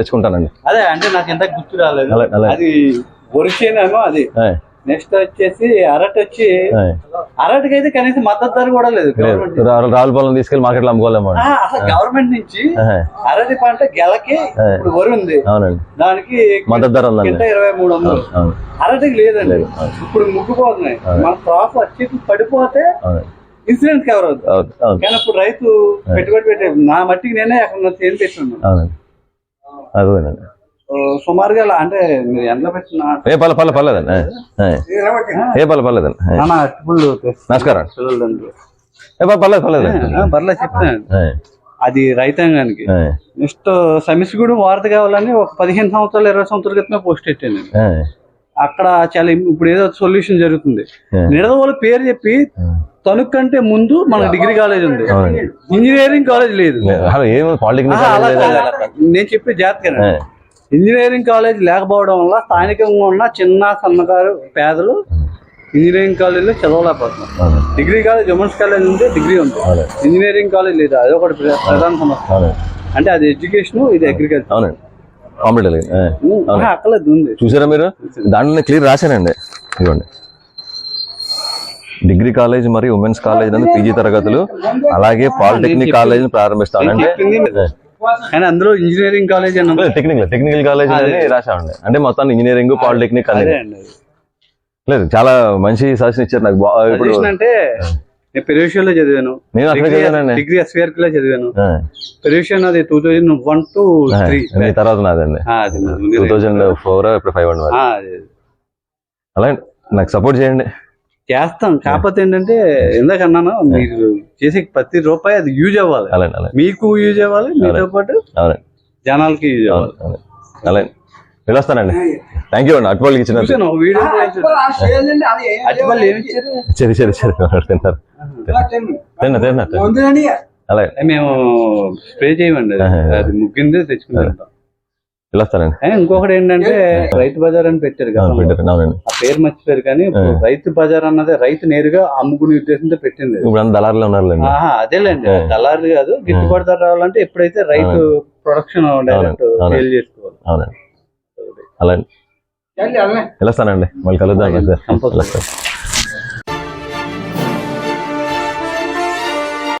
తెచ్చుకుంటానండి. అదే అంటే నాకు ఇంత గుర్తు రాలేదు. అది ఒరిసేనేమో అది. నెక్స్ట్ వచ్చేసి అరటి వచ్చి. అరటికి అయితే కనీసం మద్దతు ధర కూడా లేదు గవర్నమెంట్ లేదు రా- రావులపాలెం తీసుకెళ్ళి మార్కెట్లో అమ్ముకోలేము అసలు గవర్నమెంట్ నుంచి అరటి పంట గెలకి ఇప్పుడు వరి ఉంది అవునండి. దానికి మద్దతు ధర ఉందండి. ఇరవై మూడు వందలు. అరటికి లేదండి. ఇప్పుడు ముగ్గుపోతున్నాయి. మన క్రాప్ వచ్చి పడిపోతే ఇన్సూరెన్స్ కవర్ అవుతుంది కానీ ఇప్పుడు రైతు పెట్టుబడి పెట్టే నా మట్టికి నేనే అక్కడ చేను పెట్టున్నాను. అదేనండి సుమారుగా అంటే మీరు ఎండలో పెట్టిన ఏ పర్లే పర్లే పర్లేదండి. ఏ పర్లే పర్లేదండి. నమస్కారం. ఏ పర్లే పర్లేదు పర్లేదండి. ఆ, పర్లేదు చెప్తాను అది రైతాంగానికి. నెక్స్ట్ సమిసిగూడెం వారధి కావాలని ఒక పదిహేను సంవత్సరాలు ఇరవై సంవత్సరాల క్రితమే పోస్ట్ పెట్టాను అక్కడ చాలా ఇప్పుడు ఏదో సొల్యూషన్ జరుగుతుంది. నిడదవోల పేరు చెప్పి తణుకు కంటే ముందు మన డిగ్రీ కాలేజ్ ఉంది. ఇంజనీరింగ్ కాలేజ్ లేదు. Polytechnic college. నేను చెప్పే జాతకం ఆయ్, ఇంజనీరింగ్ కాలేజ్ లేకపోవడం వల్ల స్థానికంగా ఉన్న చిన్న సన్నకారు పేదలు ఇంజనీరింగ్ కాలేజీలో చదవలేకపోతున్నారు. అవును. డిగ్రీ కాలేజ్ ఉమెన్స్ కాలేజ్ ఉంది డిగ్రీ ఉంది ఇంజనీరింగ్ కాలేజ్ లేదు. అది ఒకటి ప్ర- ప్రధాన సమస్య. అంటే అది ఎడ్యుకేషన్ ఇది అగ్రికల్చర్ అవునండి కాంపిటేటివ్. అక్కలేదు ఉంది. చూసారా మీరు? దాంట్లో క్లియర్ రాశానండి ఇదిగోండి. డిగ్రీ కాలేజ్ మరియు ఉమెన్స్ కాలేజ్ నందు పీజీ తరగతులు అలాగే పాలిటెక్నిక్ కాలేజ్ ప్రారంభిస్తాను. అంటే కానీ అందులో engineering college. Technical technical college అని రాశామండి. అంటే మొత్తం ఇంజనీరింగ్ పాలిటెక్నిక్ అనేది అండి. లేదు చాలా మంచి సజెషన్ ఇచ్చారు నాకు. ఇప్పుడు అంటే నేను పెరువిషన్లో చదివాను. నేను. డిగ్రీ ఎస్విఆర్లో చదివాను. ఆ, పెరువిషన్ అది two thousand one two three తర్వాత నాదండి. అది టూ థౌజండ్ ఫోర్ ఇప్పుడు ఫైవ్ అది. అలాగే నాకు సపోర్ట్ చేయండి. చేస్తాం. కాకపోతే ఏంటంటే ఇందాక అన్నాను మీరు చేసే ప్రతి రూపాయి అది యూజ్ అవ్వాలి. అలాగే అలాగే మీకు యూజ్ అవ్వాలి మీతో పాటు అవునండి. జనాలకి యూజ్ అవ్వాలి. అలాగే. వెళ్ళొస్తానండి. థ్యాంక్ యూ అండి. అటుపల్లికి అటుపల్లి ఏమి ఇచ్చారు? సరే సరే సరే. తింటారు తిన్నా తిన్నా. అలాగే. మేము స్ప్రే చేయమండి. అది. అది ముగ్గిందే తెచ్చుకుంటాం. వెళ్ళొస్తానండి. కానీ ఇంకొకటి ఏంటంటే రైతు బజార్ అని పెట్టారు కదా ఆ పేరు. మర్చిపోయారు కానీ రైతు బజార్ అన్నది రైతు నేరుగా అమ్ముకునే ఉద్దేశంతో పెట్టింది. ఇప్పుడు దళారులు ఉన్నారులేండి. అదేలేండి. దళారు కాదు గిట్టుబాటు ధర రావాలంటే ఎప్పుడైతే రైతు ప్రొడక్షన్ డైరెక్ట్. సేల్ చేసుకోవాలి. అవునండి. అలాగే. వెళ్ళొస్తానండి. మళ్ళీ కలుద్దాం. Sir compulsory